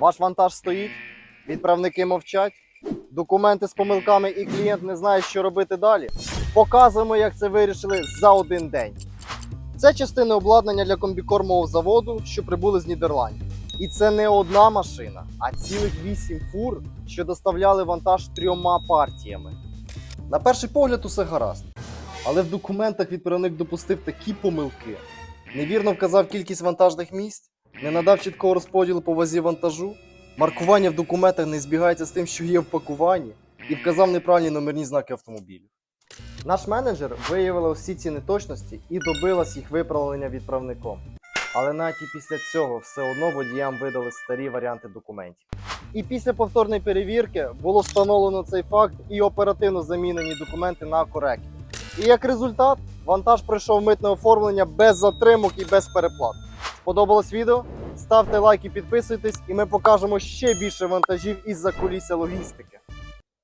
Ваш вантаж стоїть, відправники мовчать, документи з помилками і клієнт не знає, що робити далі. Показуємо, як це вирішили за один день. Це частини обладнання для комбікормового заводу, що прибули з Нідерландів. І це не одна машина, а цілих вісім фур, що доставляли вантаж трьома партіями. На перший погляд, усе гаразд. Але в документах відправник допустив такі помилки. Невірно вказав кількість вантажних місць, не надав чіткого розподілу по вазі вантажу, маркування в документах не збігається з тим, що є в пакуванні, і вказав неправильні номерні знаки автомобілів. Наш менеджер виявила усі ці неточності і добилась їх виправлення відправником. Але навіть і після цього все одно водіям видали старі варіанти документів. І після повторної перевірки було встановлено цей факт і оперативно замінені документи на коректні. І як результат, вантаж пройшов митне оформлення без затримок і без переплат. Сподобалось відео? Ставте лайк і підписуйтесь, і ми покажемо ще більше вантажів із-за кулісся логістики.